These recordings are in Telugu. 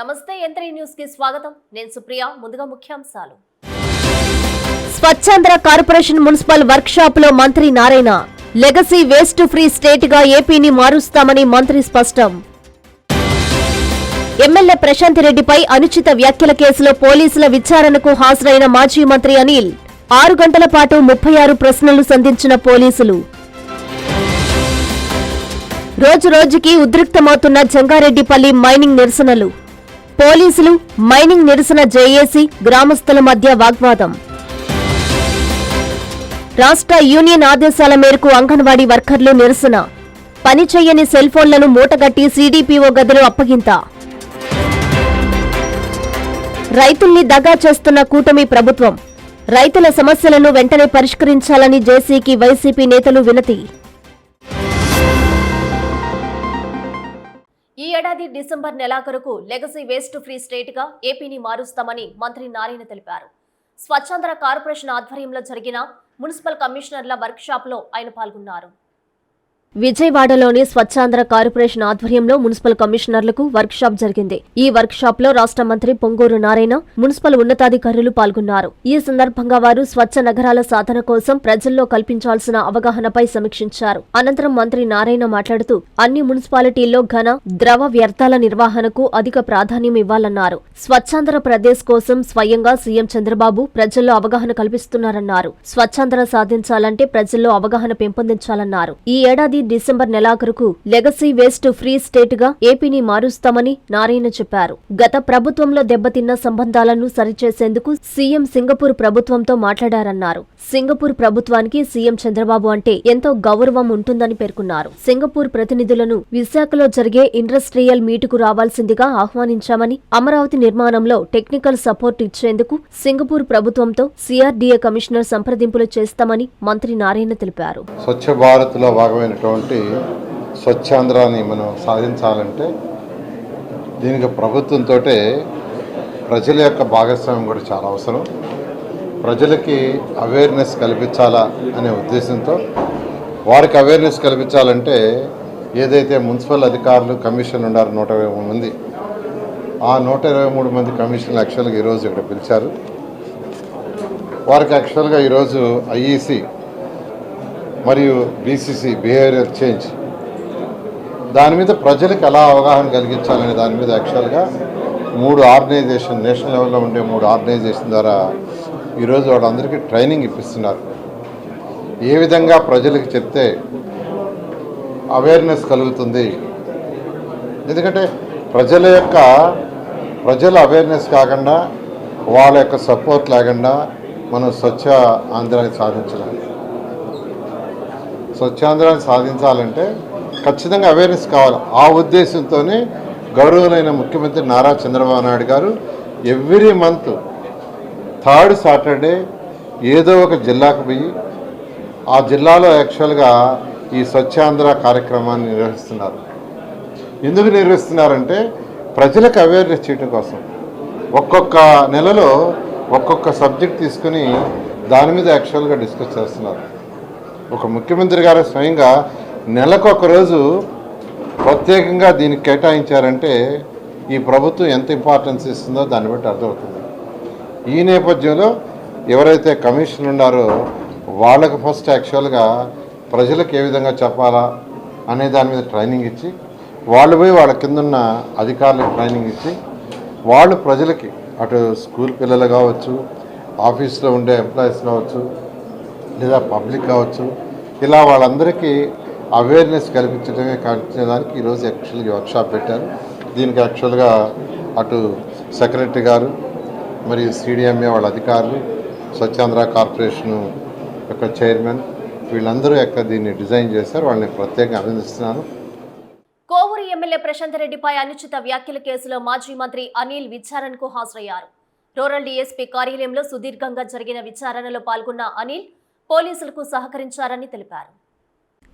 నమస్తే యంత్రి న్యూస్కి స్వాగతం. నేను సుప్రియ ముందుగా ముఖ్యాంశాలు. స్వచ్ఛాంధ్ర కార్పొరేషన్ మున్సిపల్ వర్క్ షాప్లో మంత్రి నారాయణ. లెగసీ వేస్ట్ ఫ్రీ స్టేట్గా ఏపీని మారుస్తామని మంత్రి స్పష్టం. ఎమ్మెల్యే ప్రశాంత్ రెడ్డిపై అనుచిత వ్యాఖ్యల కేసులో పోలీసుల విచారణకు హాజరైన మాజీ మంత్రి అనిల్. ఆరు గంటల పాటు ముప్పై ఆరు ప్రశ్నలు సంధించిన పోలీసులు. రోజు రోజుకి ఉద్రిక్తమవుతున్న జంగారెడ్డిపల్లి మైనింగ్ నిరసనలు. పోలీసులు మైనింగ్ నిరసన జేఏసీ గ్రామస్తుల మధ్య వాగ్వాదం. రాష్ట్ర యూనియన్ ఆదేశాల మేరకు అంగన్వాడీ వర్కర్లు నిరసన. పని చేయని సెల్ ఫోన్లను మూటగట్టి సీడీపీఓ గదిలో అప్పగింత. రైతుల్ని దగా చేస్తున్న కూటమి ప్రభుత్వం. రైతుల సమస్యలను వెంటనే పరిష్కరించాలని జేసీకి వైసీపీ నేతలు వినతి. ఈ ఏడాది డిసెంబర్ నెలాఖరుకు లెగసీ వేస్ట్ ఫ్రీ స్టేట్గా ఏపీని మారుస్తామని మంత్రి నారాయణ తెలిపారు. స్వచ్ఛాంధ్ర కార్పొరేషన్ ఆధ్వర్యంలో జరిగిన మున్సిపల్ కమిషనర్ల వర్క్షాప్లో ఆయన పాల్గొన్నారు. విజయవాడలోని స్వచ్ఛాంధ్ర కార్పొరేషన్ ఆధ్వర్యంలో మున్సిపల్ కమిషనర్లకు వర్క్షాప్ జరిగింది. ఈ వర్క్షాప్లో రాష్ట్ర మంత్రి పొంగూరు నారాయణ మున్సిపల్ ఉన్నతాధికారులు పాల్గొన్నారు. ఈ సందర్భంగా వారు స్వచ్ఛ నగరాల సాధన కోసం ప్రజల్లో కల్పించాల్సిన అవగాహనపై సమీక్షించారు. అనంతరం మంత్రి నారాయణ మాట్లాడుతూ అన్ని మున్సిపాలిటీల్లో ఘన ద్రవ వ్యర్థాల నిర్వహణకు అధిక ప్రాధాన్యం ఇవ్వాలన్నారు. స్వచ్ఛాంధ్ర ప్రదేశ్ కోసం స్వయంగా సీఎం చంద్రబాబు ప్రజల్లో అవగాహన కల్పిస్తున్నారన్నారు. స్వచ్ఛాంధ్ర సాధించాలంటే ప్రజల్లో అవగాహన పెంపొందించాలన్నారు. ఈ ఏడాది డిసెంబర్ నెలాఖరుకు లెగసీ వేస్ట్ ఫ్రీ స్టేట్గా ఏపీని మారుస్తామని నారాయణ చెప్పారు. గత ప్రభుత్వంలో దెబ్బతిన్న సంబంధాలను సరిచేసేందుకు సీఎం సింగపూర్ ప్రభుత్వంతో మాట్లాడారన్నారు. సింగపూర్ ప్రభుత్వానికి సీఎం చంద్రబాబు అంటే ఎంతో గౌరవం ఉంటుందని పేర్కొన్నారు. సింగపూర్ ప్రతినిధులను విశాఖలో జరిగే ఇండస్ట్రియల్ మీటుకు రావాల్సిందిగా ఆహ్వానించామని అమరావతి నిర్మాణంలో టెక్నికల్ సపోర్ట్ ఇచ్చేందుకు సింగపూర్ ప్రభుత్వంతో సిఆర్డీఏ కమిషనర్ సంప్రదింపులు చేస్తామని మంత్రి నారాయణ తెలిపారు. స్వచ్ఛ భారత్లో భాగమైనటువంటి స్వచ్ఛాంధ్రాన్ని మనం సాధించాలంటే దీనికి ప్రభుత్వంతో ప్రజల యొక్క భాగస్వామ్యం కూడా చాలా అవసరం. ప్రజలకి అవేర్నెస్ కల్పించాలా అనే ఉద్దేశంతో వారికి అవేర్నెస్ కల్పించాలంటే ఏదైతే మున్సిపల్ అధికారులు కమిషన్ ఉన్నారు నూట ఇరవై మూడు మంది. ఆ నూట ఇరవై మూడు మంది కమిషన్లు యాక్చువల్గా ఈరోజు ఇక్కడ పిలిచారు. వారికి యాక్చువల్గా ఈరోజు ఐఈసి మరియు బీసీసీ బిహేవియర్ చేంజ్ దాని మీద ప్రజలకు ఎలా అవగాహన కలిగించాలనే దాని మీద యాక్చువల్గా మూడు ఆర్గనైజేషన్ నేషనల్ లెవెల్లో ఉండే మూడు ఆర్గనైజేషన్ ద్వారా ఈరోజు వాళ్ళందరికీ ట్రైనింగ్ ఇప్పిస్తున్నారు. ఏ విధంగా ప్రజలకు చెప్తే అవేర్నెస్ కలుగుతుంది? ఎందుకంటే ప్రజల యొక్క ప్రజల అవేర్నెస్ కాకుండా వాళ్ళ యొక్క సపోర్ట్ లేకుండా మనం స్వచ్ఛ ఆంధ్రాన్ని సాధించలేము. స్వచ్ఛాంధ్రాన్ని సాధించాలంటే ఖచ్చితంగా అవేర్నెస్ కావాలి. ఆ ఉద్దేశంతోనే గౌరవులైన ముఖ్యమంత్రి నారా చంద్రబాబు నాయుడు గారు ఎవ్రీ మంత్ థర్డ్ సాటర్డే ఏదో ఒక జిల్లాకు పోయి ఆ జిల్లాలో యాక్చువల్గా ఈ స్వచ్ఛాంధ్ర కార్యక్రమాన్ని నిర్వహిస్తున్నారు. ఎందుకు నిర్వహిస్తున్నారంటే ప్రజలకు అవేర్నెస్ చేయడం కోసం. ఒక్కొక్క నెలలో ఒక్కొక్క సబ్జెక్ట్ తీసుకుని దాని మీద యాక్చువల్గా డిస్కస్ చేస్తున్నారు. ఒక ముఖ్యమంత్రి గారు స్వయంగా నెలకు ఒక రోజు ప్రత్యేకంగా దీనికి కేటాయించారంటే ఈ ప్రభుత్వం ఎంత ఇంపార్టెన్స్ ఇస్తుందో దాన్ని బట్టి అర్థమవుతుంది. ఈ నేపథ్యంలో ఎవరైతే కమిషన్ ఉన్నారో వాళ్ళకు ఫస్ట్ యాక్చువల్గా ప్రజలకు ఏ విధంగా చెప్పాలా అనే దాని మీద ట్రైనింగ్ ఇచ్చి వాళ్ళు పోయి వాళ్ళ కింద ఉన్న అధికారులకు ట్రైనింగ్ ఇచ్చి వాళ్ళు ప్రజలకి అటు స్కూల్ పిల్లలు కావచ్చు ఆఫీస్లో ఉండే ఎంప్లాయీస్ కావచ్చు లేదా పబ్లిక్ కావచ్చు ఇలా వాళ్ళందరికీ అవేర్నెస్ కల్పించడమే కల్పించడానికి ఈరోజు యాక్చువల్గా వర్క్షాప్ పెట్టారు. దీనికి యాక్చువల్గా అటు సెక్రటరీ గారు మరియు సిడిఎంఏ వాళ్ళ అధికారులు స్వచ్ఛాంధ్ర కార్పొరేషన్ యొక్క చైర్మన్ వీళ్ళందరూ యొక్క దీన్ని డిజైన్ చేశారు వాళ్ళని ప్రత్యేకంగా అభినందిస్తున్నాను. కోవూరు ఎమ్మెల్యే ప్రశాంత్ రెడ్డిపై అనుచిత వ్యాఖ్యల కేసులో మాజీ మంత్రి అనిల్ విచారణకు హాజరయ్యారు. రూరల్ డీఎస్పీ కార్యాలయంలో సుదీర్ఘంగా జరిగిన విచారణలో పాల్గొన్న అనిల్ పోలీసులకు సహకరించారని తెలిపారు.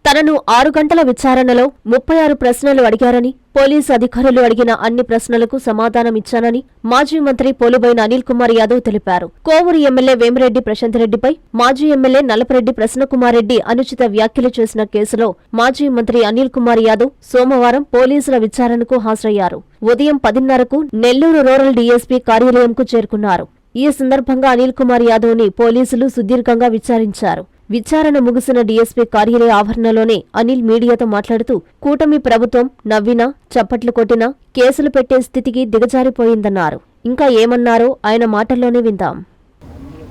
తనను ఆరు గంటల విచారణలో ముప్పై ఆరు ప్రశ్నలు అడిగారని పోలీసు అధికారులు అడిగిన అన్ని ప్రశ్నలకు సమాధానమిచ్చానని మాజీ మంత్రి పోలుబైన అనిల్ కుమార్ యాదవ్ తెలిపారు. కోవూరు ఎమ్మెల్యే వేమిరెడ్డి ప్రశాంత్ రెడ్డిపై మాజీ ఎమ్మెల్యే నలపరెడ్డి ప్రసన్నకుమార్ రెడ్డి అనుచిత వ్యాఖ్యలు చేసిన కేసులో మాజీ మంత్రి అనిల్ కుమార్ యాదవ్ సోమవారం పోలీసుల విచారణకు హాజరయ్యారు. ఉదయం పదిన్నరకు నెల్లూరు రూరల్ డీఎస్పీ కార్యాలయంకు చేరుకున్నారు. ఈ సందర్భంగా అనిల్ కుమార్ యాదవ్ని పోలీసులు సుదీర్ఘంగా విచారించారు. విచారణ ముగిసిన డీఎస్పీ కార్యాలయ ఆవరణలోనే అనిల్ మీడియాతో మాట్లాడుతూ కూటమి ప్రభుత్వం నవ్వినా చప్పట్లు కొట్టినా కేసులు పెట్టే స్థితికి దిగజారిపోయిందన్నారు. ఇంకా ఏమన్నారో ఆయన మాటల్లోనే విందాం.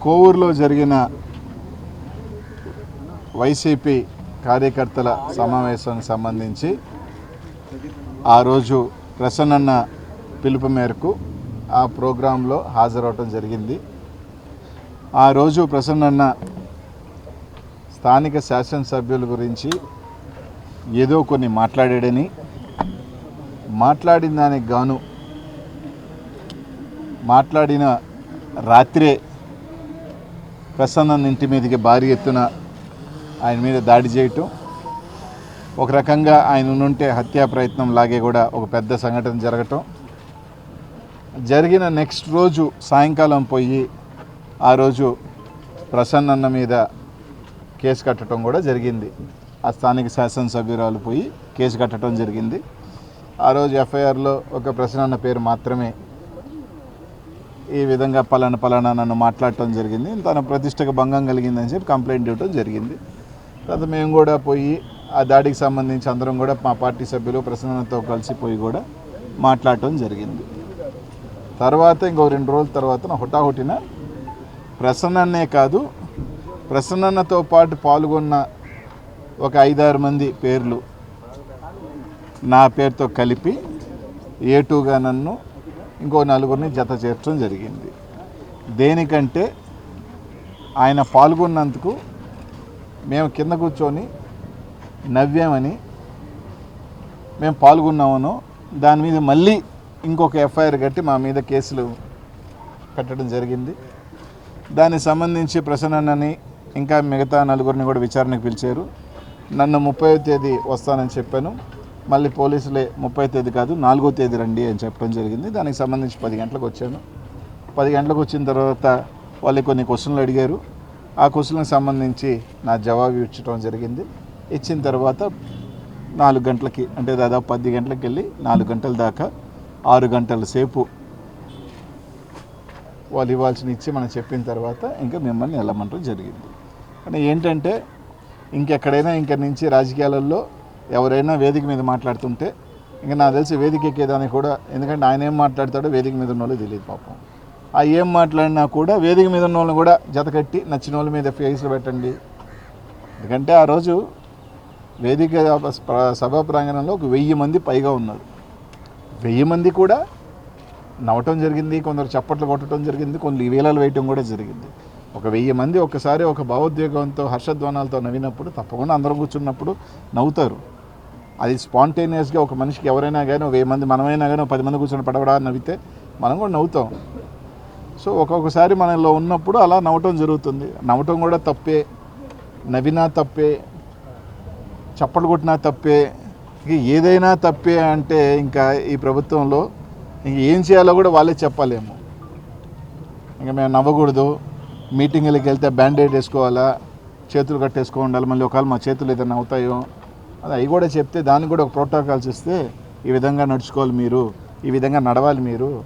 కోవూరులో జరిగిన వైసీపీ కార్యకర్తల సమావేశానికి సంబంధించి ఆ రోజు ప్రసన్న పిలుపు మేరకు ఆ ప్రోగ్రాంలో హాజరవటం జరిగింది. ఆ రోజు ప్రసన్నన్న స్థానిక శాసనసభ్యుల గురించి ఏదో కొన్ని మాట్లాడాడని మాట్లాడిన దానికి గాను మాట్లాడిన రాత్రే ప్రసన్న ఇంటి మీదకి భారీ ఎత్తున ఆయన మీద దాడి చేయటం ఒక రకంగా ఆయన ఉంటే హత్యా ప్రయత్నం లాగే కూడా ఒక పెద్ద సంఘటన జరగటం జరిగిన నెక్స్ట్ రోజు సాయంకాలం పోయి ఆ రోజు ప్రసన్నన్న మీద కేసు కట్టడం కూడా జరిగింది. ఆ స్థానిక శాసనసభ్యురాలు పోయి కేసు కట్టడం జరిగింది. ఆ రోజు ఎఫ్ఐఆర్లో ఒక ప్రసన్నన్న పేరు మాత్రమే ఈ విధంగా పలానా పలానా నన్ను మాట్లాడటం జరిగింది. తన ప్రతిష్టకు భంగం కలిగిందని చెప్పి కంప్లైంట్ ఇవ్వడం జరిగింది. తర్వాత మేము కూడా పోయి ఆ దాడికి సంబంధించి అందరం కూడా మా పార్టీ సభ్యులు ప్రసన్నతో కలిసి పోయి కూడా మాట్లాడటం జరిగింది. తర్వాత ఇంకో రెండు రోజుల తర్వాత హుటాహుటిన ప్రసన్ననే కాదు ప్రసన్నతో పాటు పాల్గొన్న ఒక ఐదారు మంది పేర్లు నా పేరుతో కలిపి ఏటుగా నన్ను ఇంకో నలుగురిని జత చేర్చడం జరిగింది. దేనికంటే ఆయన పాల్గొన్నందుకు మేము కింద కూర్చొని నవ్వామని మేము పాల్గొన్నామనో దాని మీద మళ్ళీ ఇంకొక ఎఫ్ఐఆర్ కట్టి మా మీద కేసులు పెట్టడం జరిగింది. దానికి సంబంధించి ప్రసన్నని ఇంకా మిగతా నలుగురిని కూడా విచారణకు పిలిచారు. నన్ను ముప్పై తేదీ వస్తానని చెప్పాను. మళ్ళీ పోలీసులే ముప్పై తేదీ కాదు నాలుగో తేదీ రండి అని చెప్పడం జరిగింది. దానికి సంబంధించి పది గంటలకు వచ్చాను. పది గంటలకు వచ్చిన తర్వాత వాళ్ళు కొన్ని క్వశ్చన్లు అడిగారు. ఆ క్వశ్చన్లకు సంబంధించి నా జవాబు ఇచ్చడం జరిగింది. ఇచ్చిన తర్వాత నాలుగు గంటలకి అంటే దాదాపు పది గంటలకు వెళ్ళి నాలుగు గంటల దాకా ఆరు గంటల సేపు వాళ్ళు ఇవ్వాల్సిన ఇచ్చి మనం చెప్పిన తర్వాత ఇంకా మిమ్మల్ని వెళ్ళమంటం జరిగింది. కానీ ఏంటంటే ఇంకెక్కడైనా ఇంక నుంచి రాజకీయాలలో ఎవరైనా వేదిక మీద మాట్లాడుతుంటే ఇంకా నాకు తెలిసి వేదిక ఎక్కేదానికి కూడా ఎందుకంటే ఆయన ఏం మాట్లాడతాడో వేదిక మీద ఉన్న వాళ్ళు తెలియదు పాపం. ఆ ఏం మాట్లాడినా కూడా వేదిక మీద ఉన్న వాళ్ళని కూడా జతకట్టి నచ్చిన వాళ్ళ మీద ఫేస్లు పెట్టండి. ఎందుకంటే ఆ రోజు వేదిక సభా ప్రాంగణంలో ఒక వెయ్యి మంది పైగా ఉన్నారు. వెయ్యి మంది కూడా నవ్వటం జరిగింది కొందరు చప్పట్లు కొట్టడం జరిగింది కొన్ని వేలాలు వేయటం కూడా జరిగింది. ఒక వెయ్యి మంది ఒక్కసారి ఒక భావోద్వేగంతో హర్షధ్వానాలతో నవ్వినప్పుడు తప్పకుండా అందరం కూర్చున్నప్పుడు నవ్వుతారు. అది స్పాంటేనియస్గా ఒక మనిషికి ఎవరైనా కానీ వెయ్యి మంది మనమైనా కానీ పది మంది కూర్చొని పడవడా నవ్వితే మనం కూడా నవ్వుతాం. సో ఒక్కొక్కసారి మనలో ఉన్నప్పుడు అలా నవ్వటం జరుగుతుంది. నవ్వటం కూడా తప్పే. నవ్వినా తప్పే. చప్పట్లు కొట్టినా తప్పే. ఇక ఏదైనా తప్పే అంటే ఇంకా ఈ ప్రభుత్వంలో ఇంక ఏం చేయాలో కూడా వాళ్ళే చెప్పలేము. ఇంకా మేము నవ్వకూడదు. మీటింగ్లకు వెళ్తే బ్యాండేడ్ వేసుకోవాలా? చేతులు కట్టేసుకో ఉండాలి. మళ్ళీ ఒకవేళ మా చేతులు ఏదైనా అవుతాయో? అది అవి కూడా చెప్తే దానికి కూడా ఒక ప్రోటోకాల్స్ ఇస్తే ఈ విధంగా నడుచుకోవాలి మీరు. ఈ విధంగా నడవాలి మీరు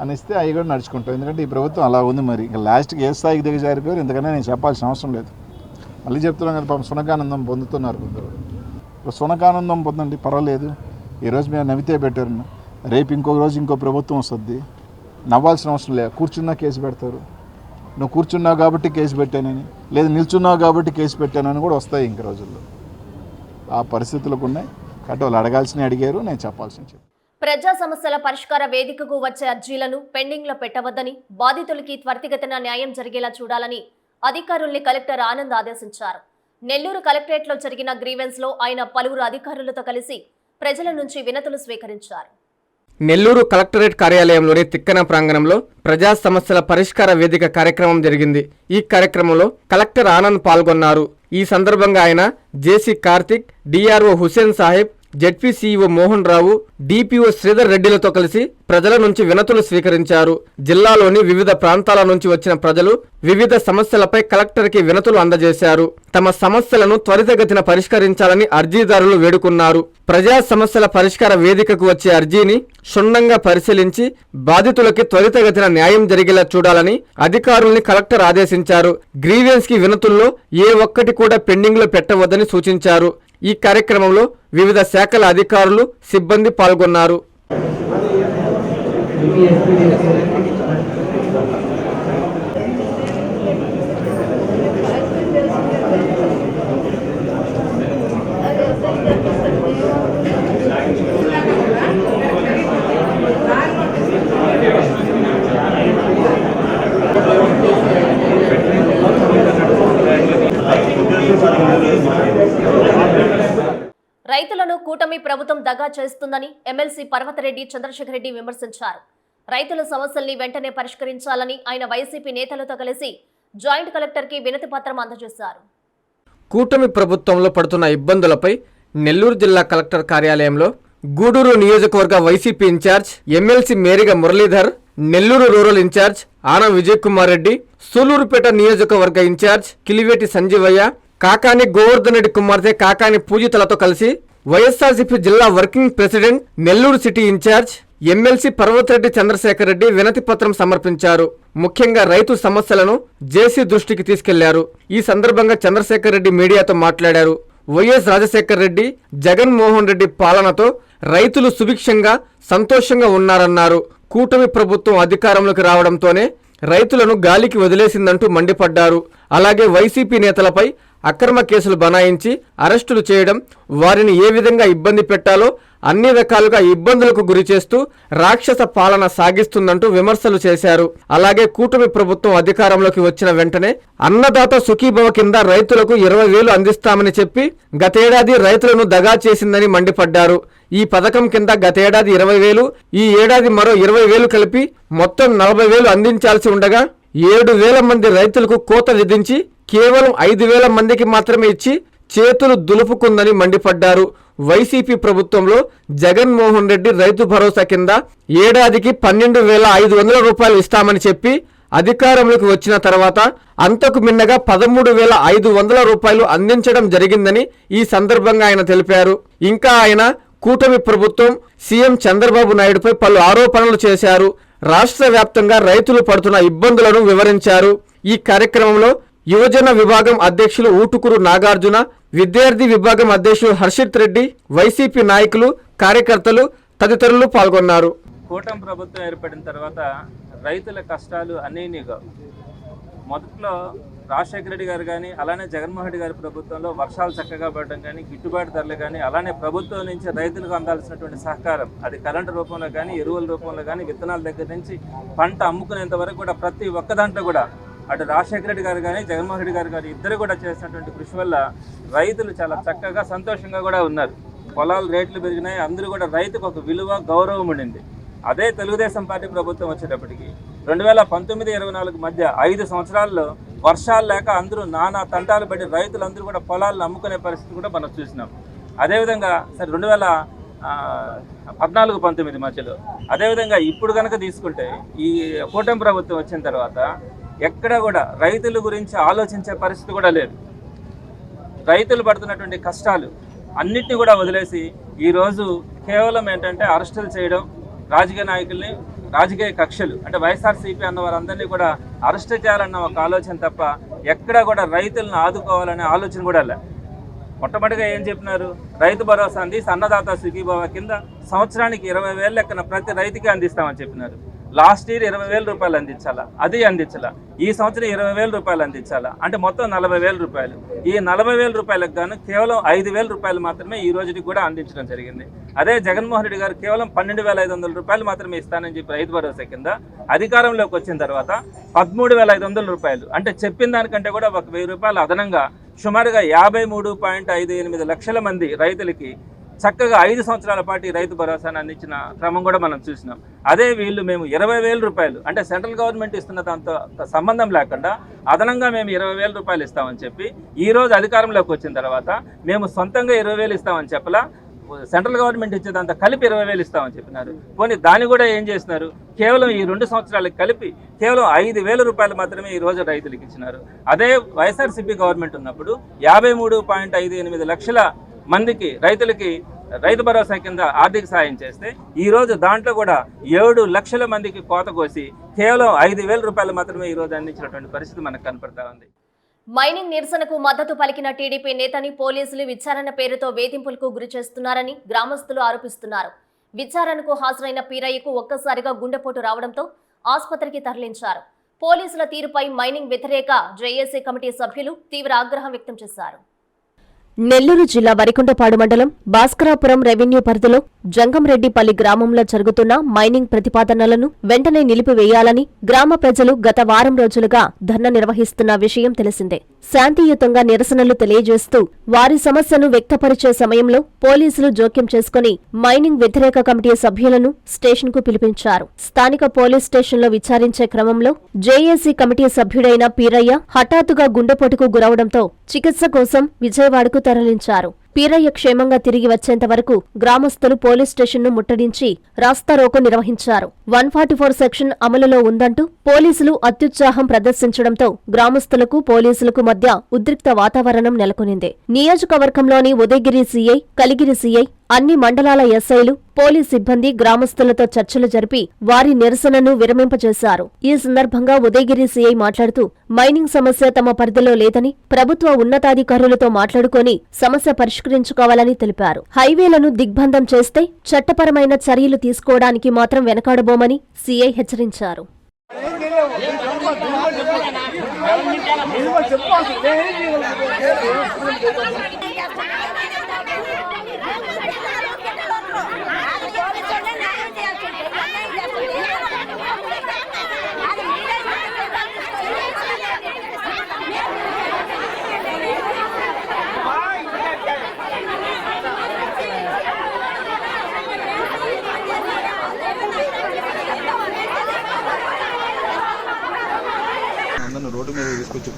అనిస్తే అవి కూడా నడుచుకుంటాం. ఎందుకంటే ఈ ప్రభుత్వం అలా ఉంది మరి. ఇంకా లాస్ట్కి ఏ స్థాయికి దిగజారిపోయారు? ఎందుకంటే నేను చెప్పాల్సిన అవసరం లేదు. మళ్ళీ చెప్తున్నాను కదా పాపం సునకానందం పొందుతున్నారు కొందరు. సునకానందం పొందండి పర్వాలేదు. ఈరోజు మేము నవ్వితే పెట్టారు రేపు ఇంకో రోజు ఇంకో ప్రభుత్వం వస్తుంది. నవ్వాల్సిన అవసరం లేదు. కూర్చున్నా కేసు పెడతారు. నువ్వు కూర్చున్నావు కాబట్టి కేసు పెట్టానని లేదు నిల్చున్నావు కాబట్టి కేసు పెట్టానని కూడా వస్తాయి ఇంక రోజుల్లో. ఆ పరిస్థితులకు ఉన్నాయి. కాబట్టి వాళ్ళు అడగాల్సిన అడిగారు నేను చెప్పాల్సిన చెప్పి ప్రజా సమస్యల పరిష్కార వేదికకు వచ్చే అర్జీలను పెండింగ్లో పెట్టవద్దని బాధితులకి త్వరితగతిన న్యాయం జరిగేలా చూడాలని అధికారుల్ని కలెక్టర్ ఆనంద్ ఆదేశించారు. నెల్లూరు కలెక్టరేట్లో జరిగిన గ్రీవెన్స్లో ఆయన పలువురు అధికారులతో కలిసి ప్రజల నుంచి వినతులు స్వీకరించారు. నెల్లూరు కలెక్టరేట్ కార్యాలయంలోని తిక్కన ప్రాంగణంలో ప్రజా సమస్యల పరిష్కార వేదిక కార్యక్రమం జరిగింది. ఈ కార్యక్రమంలో కలెక్టర్ ఆనంద్ పాల్గొన్నారు. ఈ సందర్భంగా ఆయన JC Karthik DRO Hussain Saheb ZP CEO Mohan Rao DPO Sridhar రెడ్డిలతో కలిసి ప్రజల నుంచి వినతులు స్వీకరించారు. జిల్లాలోని వివిధ ప్రాంతాల నుంచి వచ్చిన ప్రజలు వివిధ సమస్యలపై కలెక్టర్కి వినతులు అందజేశారు. తమ సమస్యలను త్వరితగతిన పరిష్కరించాలని అర్జీదారులు వేడుకున్నారు. ప్రజా సమస్యల పరిష్కార వేదికకు వచ్చే అర్జీని క్షుణ్ణంగా పరిశీలించి బాధితులకి త్వరితగతిన న్యాయం జరిగేలా చూడాలని అధికారుల్ని కలెక్టర్ ఆదేశించారు. గ్రీవెన్స్కి వినతుల్లో ఏ ఒక్కటి కూడా పెండింగ్లో పెట్టవద్దని సూచించారు. ఈ కార్యక్రమంలో వివిధ శాఖల అధికారులు సిబ్బంది పాల్గొన్నారు. రైతులను కూటమి ప్రభుత్వం దగా చేస్తుందని ఎమ్మెల్సీ పర్వతరెడ్డి చంద్రశేఖర్ రెడ్డి విమర్శించారు. రైతుల సమస్యల్ని వెంటనే పరిష్కరించాలని ఆయన వైసీపీ నేతలతో కలిసి జాయింట్ కలెక్టర్కి వినతి పత్రం అందజేశారు. కూటమి ప్రభుత్వంలో పడుతున్న ఇబ్బందులపై నెల్లూరు జిల్లా కలెక్టర్ కార్యాలయంలో గూడూరు నియోజకవర్గ YCP incharge MLC Meriga Muralidhar Nellore rural incharge Anam Vijay Kumar Reddy Sullurpeta నియోజకవర్గ ఇన్ఛార్జ్ కిలివేటి సంజీవయ్య కాకాని గోవర్ధన్ రెడ్డి కుమార్తె కాకాని పూజితలతో కలిసి వైఎస్ఆర్సీపీ జిల్లా working president Nellore city incharge MLC Parvathareddy Chandrasekhar Reddy వినతి పత్రం సమర్పించారు. ముఖ్యంగా రైతు సమస్యలను జేసీ దృష్టికి తీసుకెళ్ళారు. ఈ సందర్భంగా చంద్రశేఖర్ రెడ్డి మీడియాతో మాట్లాడారు. వైఎస్ రాజశేఖర్ రెడ్డి జగన్మోహన్ రెడ్డి పాలనతో రైతులు సుభిక్షంగా సంతోషంగా ఉన్నారన్నారు. కూటమి ప్రభుత్వం అధికారంలోకి రావడంతోనే రైతులను గాలికి వదిలేసిందంటూ మండిపడ్డారు. అలాగే వైసీపీ నేతలపై అక్రమ కేసులు బనాయించి అరెస్టులు చేయడం వారిని ఏ విధంగా ఇబ్బంది పెట్టాలో అన్ని రకాలుగా ఇబ్బందులకు గురి చేస్తూ రాక్షస పాలన సాగిస్తుందంటూ విమర్శలు చేశారు. అలాగే కూటమి ప్రభుత్వం అధికారంలోకి వచ్చిన వెంటనే అన్నదాత సుఖీభవ కింద రైతులకు ఇరవై వేలు అందిస్తామని చెప్పి గతేడాది రైతులను దగా చేసిందని మండిపడ్డారు. ఈ పథకం కింద గతేడాది ఇరవై వేలు ఈ ఏడాది మరో ఇరవై వేలు కలిపి మొత్తం నలభై వేలు అందించాల్సి ఉండగా ఏడు వేల మంది రైతులకు కోత విధించి కేవలం ఐదు వేల మందికి మాత్రమే ఇచ్చి చేతులు దులుపుకుందని మండిపడ్డారు. వైసీపీ ప్రభుత్వంలో జగన్మోహన్ రెడ్డి రైతు భరోసా కింద ఏడాదికి పన్నెండు వేల ఐదు వందల రూపాయలు ఇస్తామని చెప్పి అధికారంలోకి వచ్చిన తర్వాత అంతకు మిన్నగా పదమూడు వేల ఐదు వందల రూపాయలు అందించడం జరిగిందని ఈ సందర్భంగా ఆయన తెలిపారు. ఇంకా ఆయన కూటమి ప్రభుత్వం సీఎం చంద్రబాబు నాయుడుపై పలు ఆరోపణలు చేశారు. రాష్ట్ర వ్యాప్తంగా రైతులు పడుతున్న ఇబ్బందులను వివరించారు. ఈ కార్యక్రమంలో యువజన విభాగం అధ్యక్షులు ఊటుకురు నాగార్జున విద్యార్థి విభాగం అధ్యక్షులు హర్షిత్ రెడ్డి వైసీపీ నాయకులు కార్యకర్తలు తదితరులు పాల్గొన్నారు. కూటమి ప్రభుత్వం ఏర్పడిన తర్వాత రైతుల కష్టాలు అనేనిగా మొదట్లో రాజశేఖర రెడ్డి గారు కానీ అలానే జగన్మోహన్ రెడ్డి గారి ప్రభుత్వంలో వర్షాలు చక్కగా పడడం కానీ గిట్టుబాటు ధరలు కానీ అలానే ప్రభుత్వం నుంచి రైతులకు అందాల్సినటువంటి సహకారం అది కరెంటు రూపంలో కానీ ఎరువుల రూపంలో కానీ విత్తనాల దగ్గర నుంచి పంట అమ్ముకునేంత వరకు కూడా ప్రతి ఒక్క దాంట్లో కూడా అటు రాజశేఖర రెడ్డి గారు కానీ జగన్మోహన్ రెడ్డి గారు కానీ ఇద్దరు కూడా చేసినటువంటి కృషి వల్ల రైతులు చాలా చక్కగా సంతోషంగా కూడా ఉన్నారు. పొలాలు రేట్లు పెరిగినాయి. అందరూ కూడా రైతుకు ఒక విలువ గౌరవం ఉండింది. అదే తెలుగుదేశం పార్టీ ప్రభుత్వం వచ్చేటప్పటికి రెండు వేల పంతొమ్మిది ఇరవై నాలుగు మధ్య ఐదు సంవత్సరాల్లో వర్షాలు లేక అందరూ నానా తంటాలు పడి రైతులందరూ కూడా పొలాలను అమ్ముకునే పరిస్థితి కూడా మనం చూసినాం. అదేవిధంగా సరే రెండు వేల పద్నాలుగు పంతొమ్మిది మధ్యలో అదేవిధంగా ఇప్పుడు కనుక తీసుకుంటే ఈ కూటమి ప్రభుత్వం వచ్చిన తర్వాత ఎక్కడ కూడా రైతుల గురించి ఆలోచించే పరిస్థితి కూడా లేదు. రైతులు పడుతున్నటువంటి కష్టాలు అన్నిటిని కూడా వదిలేసి ఈరోజు కేవలం ఏంటంటే అరెస్టులు చేయడం రాజకీయ నాయకుల్ని రాజకీయ కక్షలు అంటే వైఎస్ఆర్సీపీ అన్న వారందరినీ కూడా అరెస్ట్ చేయాలన్న ఒక ఆలోచన తప్ప ఎక్కడ కూడా రైతులను ఆదుకోవాలనే ఆలోచన కూడా లే మొట్టమొదటిగా ఏం చెప్పినారు? రైతు భరోసా అంది సన్నదాత సుఖీభావ కింద సంవత్సరానికి ఇరవై వేల లెక్కన ప్రతి రైతుకి అందిస్తామని చెప్పినారు. లాస్ట్ ఇయర్ ఇరవై వేల రూపాయలు అందించాలా? అది అందించాలా. ఈ సంవత్సరం ఇరవై వేల రూపాయలు అందించాలా? అంటే మొత్తం నలభై వేల రూపాయలు. ఈ నలభై వేల రూపాయలకు గాను కేవలం ఐదు వేల రూపాయలు మాత్రమే ఈ రోజుకి కూడా అందించడం జరిగింది. అదే జగన్మోహన్ రెడ్డి గారు కేవలం పన్నెండు వేల ఐదు వందల రూపాయలు మాత్రమే ఇస్తానని చెప్పి రైతు భరోసా కింద అధికారంలోకి వచ్చిన తర్వాత పదమూడు వేల ఐదు వందల రూపాయలు. అంటే చెప్పిన దానికంటే కూడా ఒక వెయ్యి రూపాయలు అదనంగా సుమారుగా యాభై మూడు పాయింట్ ఐదు ఎనిమిది లక్షల మంది రైతులకి చక్కగా ఐదు సంవత్సరాల పాటు రైతు భరోసాను అందించిన క్రమం కూడా మనం చూసినాం. అదే వీళ్ళు మేము ఇరవై వేల రూపాయలు అంటే సెంట్రల్ గవర్నమెంట్ ఇస్తున్న దాంతో సంబంధం లేకుండా అదనంగా మేము ఇరవై వేల రూపాయలు ఇస్తామని చెప్పి ఈ రోజు అధికారంలోకి వచ్చిన తర్వాత మేము సొంతంగా ఇరవై వేలు ఇస్తామని చెప్పలా సెంట్రల్ గవర్నమెంట్ ఇచ్చేదంత కలిపి ఇరవై వేలు ఇస్తామని చెప్పినారు. పోనీ దాన్ని కూడా ఏం చేసినారు? కేవలం ఈ రెండు సంవత్సరాలకు కలిపి కేవలం ఐదు వేల రూపాయలు మాత్రమే ఈ రోజు రైతులకు ఇచ్చినారు. అదే వైఎస్ఆర్సీపీ గవర్నమెంట్ ఉన్నప్పుడు యాభై మూడు పాయింట్ ఐదు ఎనిమిది లక్షల మందికి రైతులకి రైతు భరోసా కింద ఆర్థిక సాయం చేస్తే ఈ రోజు దాంట్లో కూడా ఏడు లక్షల మందికి కోత కోసి కేవలం ఐదు వేల రూపాయలు మాత్రమే ఈ రోజు అందించినటువంటి పరిస్థితి మనకు కనపడతా ఉంది. మైనింగ్ నిరసనకు మద్దతు పలికిన టీడీపీ నేతని పోలీసులు విచారణ పేరుతో వేధింపులకు గురి చేస్తున్నారని గ్రామస్తులు ఆరోపిస్తున్నారు. విచారణకు హాజరైన పీరయ్యకు ఒక్కసారిగా గుండెపోటు రావడంతో ఆసుపత్రికి తరలించారు. పోలీసుల తీరుపై మైనింగ్ వ్యతిరేక జేఏసీ కమిటీ సభ్యులు తీవ్ర ఆగ్రహం వ్యక్తం చేశారు. నెల్లూరు జిల్లా వరికొండపాడు మండలం భాస్కరాపురం రెవెన్యూ పరిధిలో జంగంరెడ్డిపల్లి గ్రామంలో జరుగుతున్న మైనింగ్ ప్రతిపాదనలను వెంటనే నిలిపివేయాలని గ్రామ ప్రజలు గత వారం రోజులుగా ధర్నా నిర్వహిస్తున్న విషయం తెలిసిందే. శాంతియుతంగా నిరసనలు తెలియజేస్తూ వారి సమస్యను వ్యక్తపరిచే సమయంలో పోలీసులు జోక్యం చేసుకుని మైనింగ్ వ్యతిరేక కమిటీ సభ్యులను స్టేషన్కు పిలిపించారు. స్థానిక పోలీస్ స్టేషన్లో విచారించే క్రమంలో జేఏసీ కమిటీ సభ్యుడైన పీరయ్య హఠాత్తుగా గుండెపోటుకు గురవడంతో చికిత్స కోసం విజయవాడకు తరలించారు. పీరయ్య క్షేమంగా తిరిగి వచ్చేంత వరకు గ్రామస్తులు పోలీస్ స్టేషన్ను ముట్టడించి రాస్తారోకో నిర్వహించారు. వన్ ఫార్టీ ఫోర్ సెక్షన్ అమలులో ఉందంటూ పోలీసులు అత్యుత్సాహం ప్రదర్శించడంతో గ్రామస్తులకు పోలీసులకు మధ్య ఉద్రిక్త వాతావరణం నెలకొనింది. నియోజకవర్గంలోని ఉదయగిరి సీఐ కలిగిరి సీఐ అన్ని మండలాల ఎస్ఐలు పోలీస్ సిబ్బంది గ్రామస్తులతో చర్చలు జరిపి వారి నిరసనను విరమింపజేశారు. ఈ సందర్భంగా ఉదయగిరి సీఐ మాట్లాడుతూ మైనింగ్ సమస్య తమ పరిధిలో లేదని ప్రభుత్వ ఉన్నతాధికారులతో మాట్లాడుకొని సమస్య పరిష్కరించుకోవాలని తెలిపారు. హైవేలను దిగ్బంధం చేస్తే చట్టపరమైన చర్యలు తీసుకోవడానికి మాత్రం వెనకాడబోమని సీఐ హెచ్చరించారు. చెప్పాలి?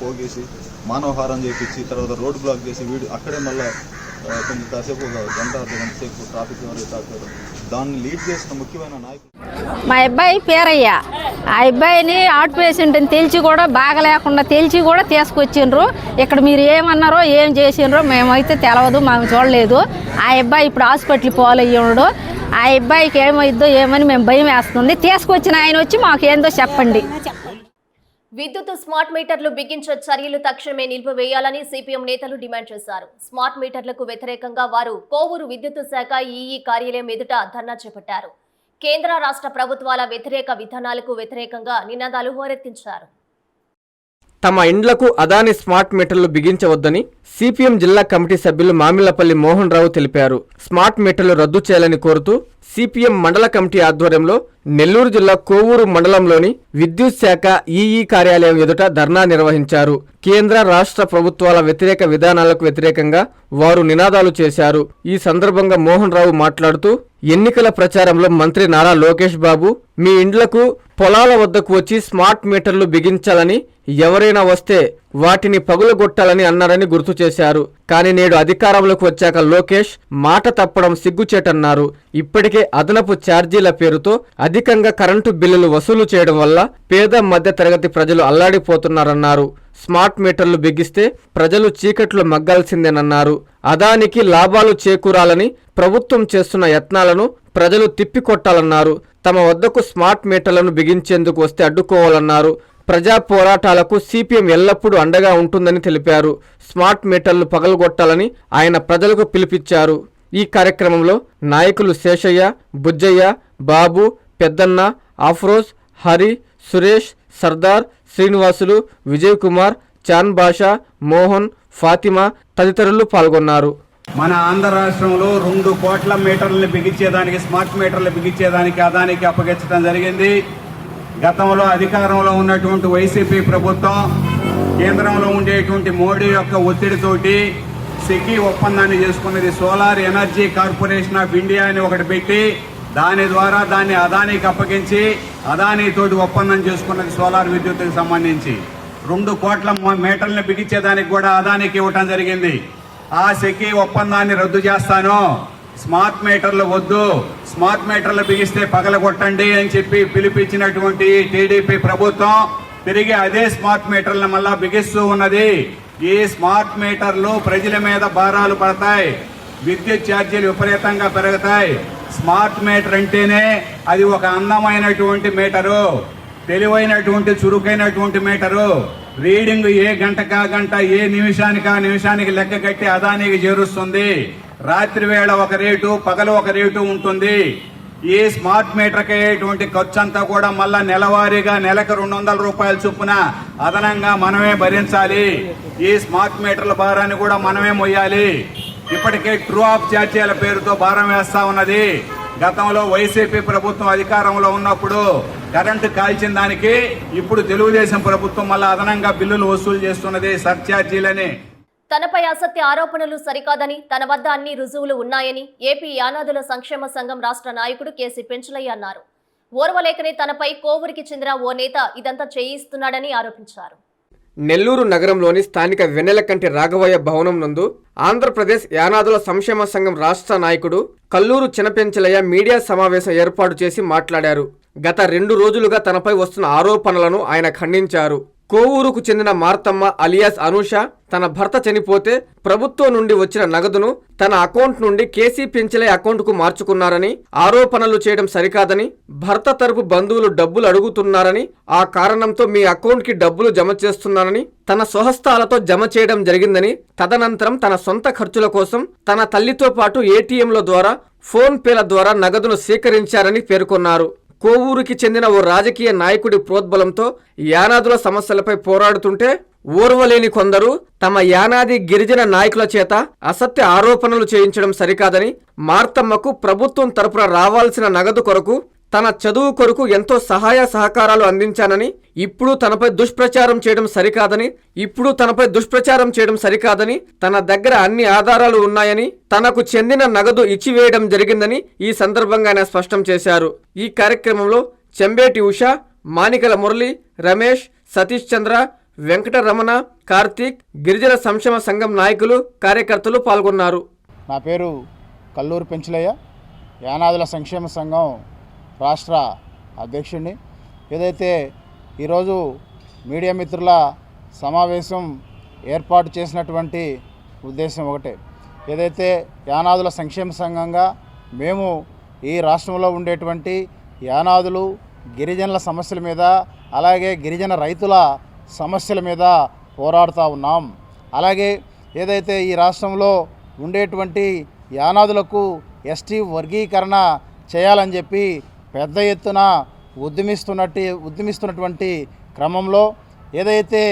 పోగేసి మానవహారం చేపించి తర్వాత రోడ్ బ్లాక్ చేసి వీడు అక్కడే మళ్ళీ కొంచెం కాసేపు ఒక గంట అర్ధ గంట సేపు ట్రాఫిక్ తాకారు దాన్ని లీడ్ చేసిన ముఖ్యమైన నాయకులు మా అబ్బాయి పేరయ్య. ఆ అబ్బాయిని హార్ట్ పేషెంట్ని తెలిసి కూడా బాగలేకుండా తెలిసి కూడా తీసుకొచ్చిండ్రు. ఇక్కడ మీరు ఏమన్నారో ఏం చేసిండ్రో మేమైతే తెలవదు మేము చూడలేదు. ఆ అబ్బాయి ఇప్పుడు హాస్పిటల్ పోలయ్యుడు. ఆ అబ్బాయికి ఏమైద్దో ఏమని మేము భయం వేస్తుంది. తీసుకొచ్చిన ఆయన వచ్చి మాకు ఏందో చెప్పండి. విద్యుత్ స్మార్ట్ మీటర్లు బిగించే చర్యలు తక్షణమే నిలిపివేయాలని సిపిఎం నేతలు డిమాండ్ చేశారు. స్మార్ట్ మీటర్లకు వ్యతిరేకంగా వారు కోవూరు విద్యుత్ శాఖ ఈఈ కార్యాలయం ఎదుట ధర్నా చేపట్టారు. కేంద్ర రాష్ట్ర ప్రభుత్వాల వ్యతిరేక విధానాలకు వ్యతిరేకంగా నినాదాలు హోరెత్తించారు. తమ ఇండ్లకు అదాని స్మార్ట్ మీటర్లు బిగించవద్దని సిపిఎం జిల్లా కమిటీ సభ్యులు మామిళ్ళపల్లి మోహన్ రావు తెలిపారు. స్మార్ట్ మీటర్లు రద్దు చేయాలని కోరుతూ సిపిఎం మండల కమిటీ ఆధ్వర్యంలో నెల్లూరు జిల్లా కోవూరు మండలంలోని విద్యుత్ శాఖ ఈఈ కార్యాలయం ఎదుట ధర్నా నిర్వహించారు. కేంద్ర రాష్ట్ర ప్రభుత్వాల వ్యతిరేక విధానాలకు వ్యతిరేకంగా వారు నినాదాలు చేశారు. ఈ సందర్భంగా మోహన్ రావు మాట్లాడుతూ ఎన్నికల ప్రచారంలో మంత్రి నారా లోకేష్ బాబు మీ ఇండ్లకు పొలాల వద్దకు వచ్చి స్మార్ట్ మీటర్లు బిగించాలని ఎవరైనా వస్తే వాటిని పగులగొట్టాలని అన్నారని గుర్తు చేశారు. కానీ నేడు అధికారంలోకి వచ్చాక లోకేష్ మాట తప్పడం సిగ్గుచేటన్నారు. ఇప్పటికే అదనపు ఛార్జీల పేరుతో అధికంగా కరెంటు బిల్లులు వసూలు చేయడం వల్ల పేద మధ్య తరగతి ప్రజలు అల్లాడిపోతున్నారన్నారు. స్మార్ట్ మీటర్లు బిగిస్తే ప్రజలు చీకట్లో మగ్గాల్సిందేనన్నారు. అదానికి లాభాలు చేకూరాలని ప్రభుత్వం చేస్తున్న యత్నాలను ప్రజలు తిప్పికొట్టాలన్నారు. తమ వద్దకు స్మార్ట్ మీటర్లను బిగించేందుకు వస్తే అడ్డుకోవాలన్నారు. ప్రజా పోరాటాలకు సిపిఎం ఎల్లప్పుడూ అండగా ఉంటుందని తెలిపారు. స్మార్ట్ మీటర్లు పగలగొట్టాలని ఆయన ప్రజలకు పిలిపించారు. ఈ కార్యక్రమంలో నాయకులు శేషయ్య బుజ్జయ్య బాబు పెద్దన్న ఆఫ్రోజ్ హరి సురేష్ సర్దార్ శ్రీనివాసులు విజయ్ కుమార్ చాన్ బాషా మోహన్ ఫాతిమా తదితరులు పాల్గొన్నారు. మన ఆంధ్ర రాష్ట్రంలో రెండు కోట్ల మీటర్లను బిగించేదానికి స్మార్ట్ మీటర్లు బిగించేదానికి అదానికి అప్పగించడం జరిగింది. గతంలో అధికారంలో ఉన్నటువంటి వైసీపీ ప్రభుత్వం కేంద్రంలో ఉండేటువంటి మోడీ యొక్క ఒత్తిడితోటి సెకీ ఒప్పందాన్ని చేసుకున్నది solar energy corporation of India అని ఒకటి పెట్టి దాని ద్వారా దాన్ని అదానికి అప్పగించి అదానీతోటి ఒప్పందం చేసుకున్నది సోలార్ విద్యుత్తుకు సంబంధించి. రెండు కోట్ల మీటర్లను బిగించేదానికి కూడా అదానికి ఇవ్వటం జరిగింది. ఆ సెకీ ఒప్పందాన్ని రద్దు చేస్తాను. స్మార్ట్ మీటర్లు వద్దు. స్మార్ట్ మీటర్లు బిగిస్తే పగలగొట్టండి అని చెప్పి పిలిపించినటువంటి టీడీపీ ప్రభుత్వం తిరిగి అదే స్మార్ట్ మీటర్లను మళ్ళా బిగిస్తూ ఉన్నది. ఈ స్మార్ట్ మీటర్లు ప్రజల మీద భారాలు పడతాయి. విద్యుత్ ఛార్జీలు విపరీతంగా పెరుగుతాయి. స్మార్ట్ మీటర్ అంటేనే అది ఒక అందమైనటువంటి మీటరు. తెలివైనటువంటి చురుకైనటువంటి మీటరు. రీడింగ్ ఏ గంటకా గంట ఏ నిమిషానికి ఆ నిమిషానికి లెక్క కట్టి అదానికి చేరుస్తుంది. రాత్రి వేళ ఒక రేటు పగలు ఒక రేటు ఉంటుంది. ఈ స్మార్ట్ మీటర్కి అయ్యేటువంటి ఖర్చు అంతా కూడా మళ్ళా నెలవారీగా నెలకు రెండు వందల రూపాయల చొప్పున అదనంగా మనమే భరించాలి. ఈ స్మార్ట్ మీటర్ల భారాన్ని కూడా మనమే మొయ్యాలి. ఇప్పటికే ట్రూ ఆఫ్ ఛార్జీల పేరుతో భారం వేస్తా ఉన్నది. గతంలో వైసీపీ ప్రభుత్వం అధికారంలో ఉన్నప్పుడు కరెంటు కాల్చిన దానికి ఇప్పుడు తెలుగుదేశం ప్రభుత్వం మళ్ళా అదనంగా బిల్లులు వసూలు చేస్తున్నది సర్ఛార్జీలని తనపై అసత్య ఆరోపణలు సరికాదని తన వద్ద అన్ని రుజువులు ఉన్నాయని ఏపీ యానాదుల సంక్షేమ సంఘం రాష్ట్ర నాయకుడు కేసీ పెంచులయ్య అన్నారు. ఓర్వలేకనే తనపై కోవూరికి చెందిన ఓ నేత ఇదంతా చేయిస్తున్నాడని ఆరోపించారు. నెల్లూరు నగరంలోని స్థానిక వెన్నెలకంటి రాఘవయ్య భవనం నందు ఆంధ్రప్రదేశ్ యానాదుల సంక్షేమ సంఘం రాష్ట్ర నాయకుడు కల్లూరు చినపెంచలయ్య మీడియా సమావేశం ఏర్పాటు చేసి మాట్లాడారు. గత రెండు రోజులుగా తనపై వస్తున్న ఆరోపణలను ఆయన ఖండించారు. కోవూరుకు చెందిన మార్తమ్మ అలియాస్ అనూష తన భర్త చనిపోతే ప్రభుత్వం నుండి వచ్చిన నగదును తన అకౌంట్ నుండి కేసీ పెంచలే అకౌంట్కు మార్చుకున్నారని ఆరోపణలు చేయడం సరికాదని భర్త తరపు బంధువులు డబ్బులు అడుగుతున్నారని ఆ కారణంతో మీ అకౌంట్కి డబ్బులు జమ చేస్తున్నానని తన స్వహస్తాలతో జమ చేయడం జరిగిందని తదనంతరం తన సొంత ఖర్చుల కోసం తన తల్లితో పాటు ఏటీఎంల ద్వారా ఫోన్పేల ద్వారా నగదును స్వీకరించారని పేర్కొన్నారు. కోవూరుకి చెందిన ఓ రాజకీయ నాయకుడి ప్రోద్బలంతో యానాదుల సమస్యలపై పోరాడుతుంటే ఓర్వలేని కొందరు తమ యానాది గిరిజన నాయకుల చేత అసత్య ఆరోపణలు చేయించడం సరికాదని మార్తమ్మకు ప్రభుత్వం తరపున రావాల్సిన నగదు కొరకు తన చదువు కొరకు ఎంతో సహాయ సహకారాలు అందించానని ఇప్పుడు తనపై దుష్ప్రచారం చేయడం సరికాదని ఇప్పుడు తనపై దుష్ప్రచారం చేయడం సరికాదని తన దగ్గర అన్ని ఆధారాలు ఉన్నాయని తనకు చెందిన నగదు ఇచ్చివేయడం జరిగిందని ఈ సందర్భంగా ఆయన స్పష్టం చేశారు. ఈ కార్యక్రమంలో చెంబేటి ఉష మానికల మురళి రమేష్ సతీష్ చంద్ర వెంకటరమణ కార్తీక్ గిరిజన సంక్షేమ సంఘం నాయకులు కార్యకర్తలు పాల్గొన్నారు. నా పేరు కల్లూరు పెంచులయ్య యానాదుల సంక్షేమ సంఘం రాష్ట్ర అధ్యక్షుడిని. ఏదైతే ఈరోజు మీడియా మిత్రుల సమావేశం ఏర్పాటు చేసినటువంటి ఉద్దేశం ఒకటే. ఏదైతే యానాదుల సంక్షేమ సంఘంగా మేము ఈ రాష్ట్రంలో ఉండేటువంటి యానాదులు గిరిజనుల సమస్యల మీద అలాగే గిరిజన రైతుల సమస్యల మీద పోరాడుతూ ఉన్నాం. అలాగే ఏదైతే ఈ రాష్ట్రంలో ఉండేటువంటి యానాదులకు ఎస్టీ వర్గీకరణ చేయాలని చెప్పి పెద్ద ఎత్తున ఉద్యమిస్తున్నట్టు ఉద్యమిస్తున్నటువంటి క్రమంలో ఏదైతే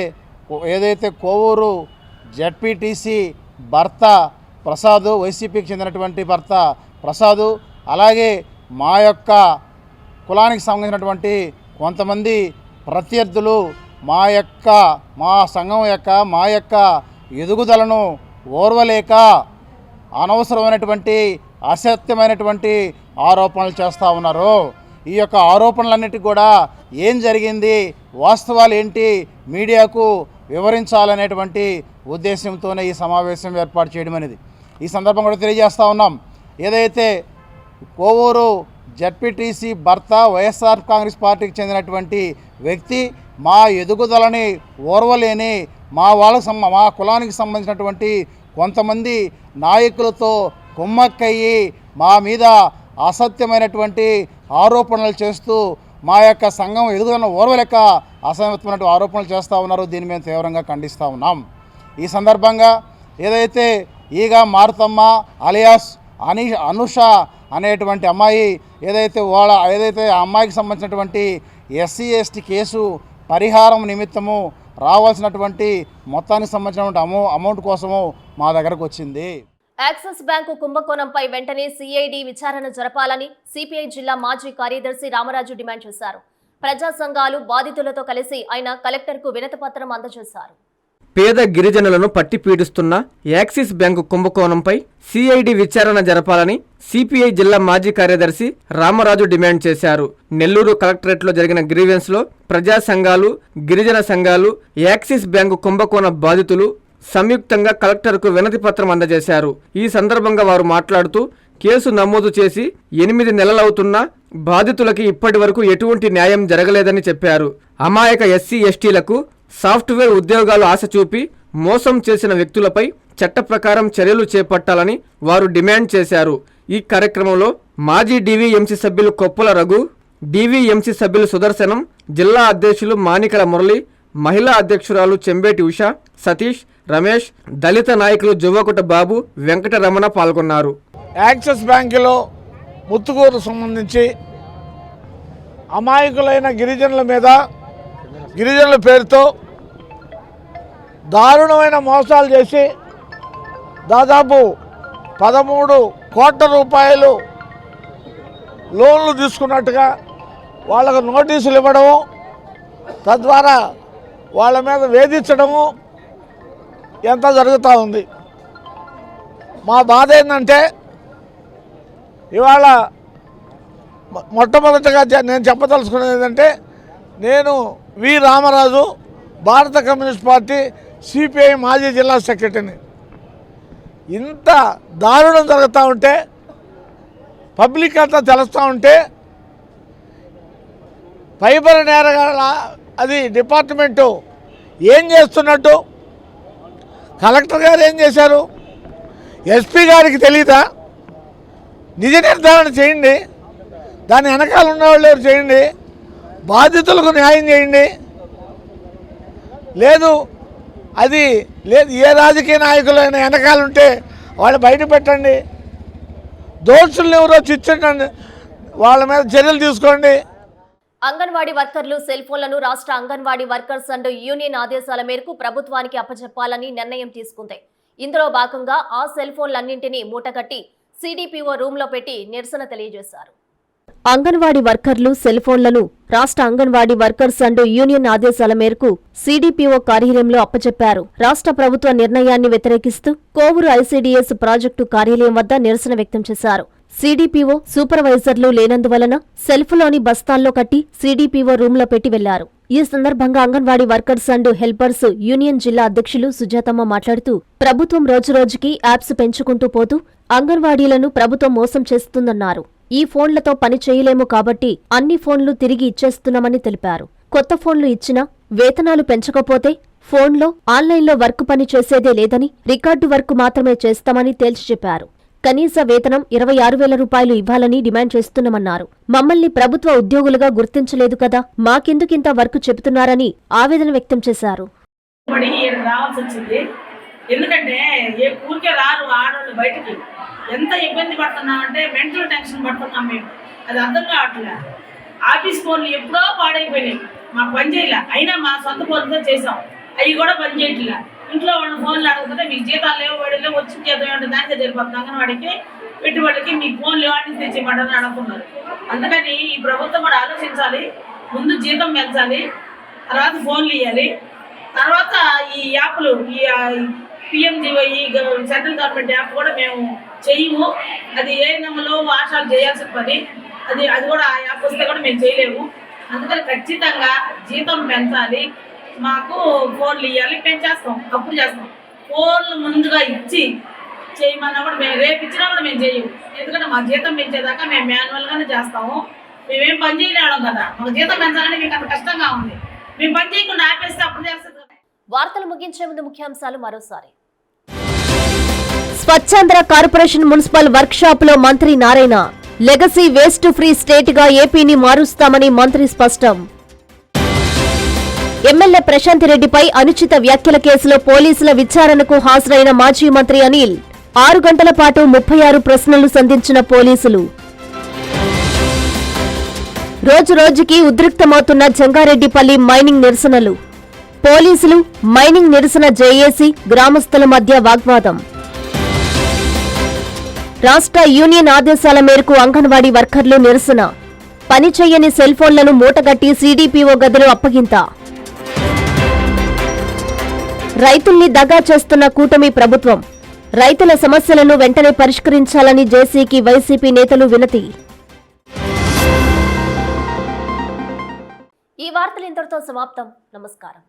ఏదైతే కోవూరు జడ్పీటీసీ భర్త ప్రసాద్ వైసీపీకి చెందినటువంటి భర్త ప్రసాదు అలాగే మా యొక్క కులానికి సంబంధించినటువంటి కొంతమంది ప్రత్యర్థులు మా యొక్క మా సంఘం యొక్క మా యొక్క ఎదుగుదలను ఓర్వలేక అనవసరమైనటువంటి అసత్యమైనటువంటి ఆరోపణలు చేస్తూ ఉన్నారు. ఈ యొక్క ఆరోపణలన్నిటి కూడా ఏం జరిగింది వాస్తవాలు ఏంటి మీడియాకు వివరించాలనేటువంటి ఉద్దేశంతోనే ఈ సమావేశం ఏర్పాటు చేయడం అనేది. ఈ సందర్భం కూడా తెలియజేస్తూ ఉన్నాం. ఏదైతే కోవూరు జడ్పీటీసీ భర్త వైఎస్ఆర్ కాంగ్రెస్ పార్టీకి చెందినటువంటి వ్యక్తి మా ఎదుగుదలని ఓర్వలేని మా వాళ్ళకు మా కులానికి సంబంధించినటువంటి కొంతమంది నాయకులతో కుమ్మక్కయ్యి మా మీద అసత్యమైనటువంటి ఆరోపణలు చేస్తూ మా యొక్క సంఘం ఎదుగుదలను ఓర్వలేక అసత్యమైనటువంటి ఆరోపణలు చేస్తూ ఉన్నారు. దీన్ని మేము తీవ్రంగా ఖండిస్తూ ఉన్నాం. ఈ సందర్భంగా ఏదైతే ఈగ మారుతమ్మ అలియాస్ అనీ అనుష అనేటువంటి అమ్మాయి ఏదైతే వాళ్ళ ఏదైతే ఆ అమ్మాయికి సంబంధించినటువంటి ఎస్సీ ఎస్టీ కేసు పరిహారం నిమిత్తము రావాల్సినటువంటి మొత్తానికి సంబంధించినటువంటి అమౌ అమౌంట్ కోసము మా దగ్గరకు వచ్చింది. యాక్సిస్ బ్యాంకు కుంభకోణంపై వెంటనే సిఐడి విచారణ జరపాలని సిపిఐ జిల్లా మాజీ కార్యదర్శి రామరాజు డిమాండ్ చేశారు. ప్రజా సంఘాలు బాధితులతో కలిసి ఆయన కలెక్టర్కు వినతిపత్రం అందజేశారు. పేద గిరిజనులను పట్టి పీడిస్తున్న యాక్సిస్ బ్యాంకు కుంభకోణంపై సిఐడి విచారణ జరపాలని సిపిఐ జిల్లా మాజీ కార్యదర్శి రామరాజు డిమాండ్ చేశారు. నెల్లూరు కలెక్టరేట్లో జరిగిన గ్రీవెన్స్లో ప్రజా సంఘాలు గిరిజన సంఘాలు యాక్సిస్ బ్యాంకు కుంభకోణ బాధితులు సంయుక్తంగా కలెక్టర్కు వినతి పత్రం అందజేశారు. ఈ సందర్భంగా వారు మాట్లాడుతూ కేసు నమోదు చేసి ఎనిమిది నెలలవుతున్నా బాధితులకి ఇప్పటి వరకు ఎటువంటి న్యాయం జరగలేదని చెప్పారు. అమాయక ఎస్సీ ఎస్టీలకు సాఫ్ట్వేర్ ఉద్యోగాలు ఆశ చూపి మోసం చేసిన వ్యక్తులపై చట్ట ప్రకారం చర్యలు చేపట్టాలని వారు డిమాండ్ చేశారు. ఈ కార్యక్రమంలో మాజీ డివిఎంసీ సభ్యులు కొప్పుల రఘు డీవీఎంసీ సభ్యులు సుదర్శనం జిల్లా అధ్యక్షులు మానికల మురళి మహిళా అధ్యక్షురాలు చెంబేటి ఉష సతీష్ రమేష్ దళిత నాయకులు జువ్వకుట బాబు వెంకటరమణ పాల్గొన్నారు. యాక్సిస్ బ్యాంకులో ముత్తుకూరు సంబంధించి అమాయకులైన గిరిజనుల మీద గిరిజనుల పేరుతో దారుణమైన మోసాలు చేసి దాదాపు పదమూడు కోట్ల రూపాయలు లోన్లు తీసుకున్నట్టుగా వాళ్ళకు నోటీసులు ఇవ్వడము తద్వారా వాళ్ళ మీద వేధించడము ఎంత జరుగుతూ ఉంది. మా బాధ ఏంటంటే ఇవాళ మొట్టమొదటిగా నేను చెప్పదలుచుకున్నది ఏంటంటే నేను వి రామరాజు భారత కమ్యూనిస్ట్ పార్టీ సిపిఐ మాజీ జిల్లా సెక్రటరీని. ఇంత దారుణం జరుగుతూ ఉంటే పబ్లిక్ అంతా తెలుస్తూ ఉంటే ఫైబర్ నేరగాళ్ళ అది డిపార్ట్మెంటు ఏం చేస్తున్నట్టు? కలెక్టర్ గారు ఏం చేశారు? ఎస్పీ గారికి తెలీదా? నిజ నిర్ధారణ చేయండి. దాని వెనకాల ఉన్నవాళ్ళు ఎవరు చేయండి? బాధితులకు న్యాయం చేయండి. లేదు అది లేదు ఏ రాజకీయ నాయకులైనా వెనకాలంటే వాళ్ళు బయట పెట్టండి. దోషుల్ని ఎవరో చిచ్చండి వాళ్ళ మీద చర్యలు తీసుకోండి. అంగన్వాడీ వర్కర్లు సెల్ ఫోన్లను రాష్ట్ర అంగన్వాడీ వర్కర్స్ అండ్ యూనియన్ ఆదేశాల మేరకు ప్రభుత్వానికి అప్పచెప్పాలని నిర్ణయం తీసుకుంది. ఇందులో భాగంగా ఆ సెల్ ఫోన్లన్నింటినీ మూటగట్టి సిడిపిఓ రూమ్లో పెట్టి నిరసన తెలియజేశారు. అంగన్వాడీ వర్కర్లు సెల్ ఫోన్లను రాష్ట్ర అంగన్వాడీ వర్కర్స్ అండ్ యూనియన్ ఆదేశాల మేరకు సిడిపిఓ కార్యాలయంలో అప్పచెప్పారు రాష్ట్ర ప్రభుత్వ నిర్ణయాన్ని వ్యతిరేకిస్తూ కోవూరు ఐసీడీఎస్ ప్రాజెక్టు కార్యాలయం వద్ద నిరసన వ్యక్తం చేశారు. సీడీపీఓ సూపర్వైజర్లు లేనందువలన సెల్ఫ్లోని బస్తాల్లో కట్టి సీడీపీఓ రూంలో పెట్టి వెళ్ళారు. ఈ సందర్భంగా Anganwadi workers and helpers union జిల్లా అధ్యక్షులు సుజాతమ్మ మాట్లాడుతూ ప్రభుత్వం రోజురోజుకి యాప్స్ పెంచుకుంటూ పోతూ అంగన్వాడీలను ప్రభుత్వం మోసం చేస్తుందన్నారు. ఈ ఫోన్లతో పని చేయలేము కాబట్టి అన్ని ఫోన్లు తిరిగి ఇచ్చేస్తున్నామని తెలిపారు. కొత్త ఫోన్లు ఇచ్చినా వేతనాలు పెంచకపోతే ఫోన్లో ఆన్లైన్లో వర్క్ పని చేసేదే లేదని రికార్డు వర్క్ మాత్రమే చేస్తామని తేల్చి చెప్పారు. కనీస వేతనం ఇరవై ఆరు వేల రూపాయలు ఇవ్వాలని డిమాండ్ చేస్తున్నామన్నారు. మమ్మల్ని ప్రభుత్వ ఉద్యోగులుగా గుర్తించలేదు కదా మాకెందుకింత వర్క్ చెబుతున్నారని ఆవేదన వ్యక్తం చేశారు. ఎందుకంటే ఏ ఊరికే రారు ఆడవాళ్ళు బయటికి. ఎంత ఇబ్బంది పడుతున్నామంటే మెంటల్ టెన్షన్ పడుతున్నాం మేము. అది అర్థం కావట్లే. ఆఫీస్ ఫోన్లు ఎప్పుడో పాడైపోయినాయి. మాకు పని చేయలే. అయినా మా సొంత ఫోన్తో చేసాం అవి కూడా పని చేయట్లే. ఇంట్లో వాళ్ళు ఫోన్లు అడుగుతుంటే మీకు జీతాలు లేవు వాడిలో వచ్చి జీతం ఏంటో దానికే తెలిపోతుంది అంగన్వాడికి పెట్టుబడికి మీకు ఫోన్లు వాటిని తెచ్చివ్వమని అడుగుతున్నారు. అందుకని ఈ ప్రభుత్వం కూడా ఆలోచించాలి. ముందు జీతం పెంచాలి. తర్వాత ఫోన్లు ఇవ్వాలి తర్వాత ఈ యాప్లు ఈ పిఎంజీఓ ఈ సెంట్రల్ గవర్నమెంట్ యాప్ కూడా మేము చేయము. అది ఏ నెమ్మలో ఆశాలు చేయాల్సిన పని. అది అది కూడా ఆ యాప్ వస్తే కూడా మేము చేయలేము. అందుకని ఖచ్చితంగా జీతం పెంచాలి. మాకు ఫోన్లు ఇవ్వాలి పెంచేస్తాం అప్పుడు చేస్తాం. ఫోన్లు ముందుగా ఇచ్చి చేయమన్నా కూడా మేము రేపు ఇచ్చినా కూడా మేము చేయము. ఎందుకంటే మా జీతం పెంచేదాకా మేము మాన్యువల్గానే చేస్తాము. మేమేం పని చేయలేడం కదా. మాకు జీతం పెంచాలని మీకు అంత కష్టంగా ఉంది. మేము పని చేయకుండా ఆపేస్తే అప్పుడు చేస్తుంది వార్తలు ముగించే ముందు ముఖ్యాంశాలు మరోసారి. స్వచ్ఛాంధ్ర కార్పొరేషన్ మున్సిపల్ వర్క్ షాప్లో మంత్రి నారాయణ లెగసీ వేస్ట్ ఫ్రీ స్టేట్గా ఏపీని మారుస్తామని మంత్రి స్పష్టం. ఎమ్మెల్యే ప్రశాంత్ రెడ్డిపై అనుచిత వ్యాఖ్యల కేసులో పోలీసుల విచారణకు హాజరైన మాజీ మంత్రి అనిల్. ఆరు గంటల పాటు ముప్పై ఆరు ప్రశ్నలు సంధించిన పోలీసులు. రోజు రోజుకి ఉద్రిక్తమవుతున్న జంగారెడ్డిపల్లి మైనింగ్ నిరసనలు. పోలీసులు మైనింగ్ నిరసన జేఏసీ గ్రామస్తుల మధ్య వాగ్వాదం. రాష్ట్ర యూనియన్ ఆదేశాల మేరకు అంగన్వాడీ వర్కర్లు నిరసన. పని సెల్ఫోన్లను సెల్ ఫోన్లను మూటగట్టి సీడీపీఓ గదిలో అప్పగింత. రైతుల్ని దగా చేస్తున్న కూటమి ప్రభుత్వం. రైతుల సమస్యలను వెంటనే పరిష్కరించాలని జేసీకి వైసీపీ నేతలు వినతి. ఈ వార్తలు ఇంతటితో సమాప్తం. నమస్కారం.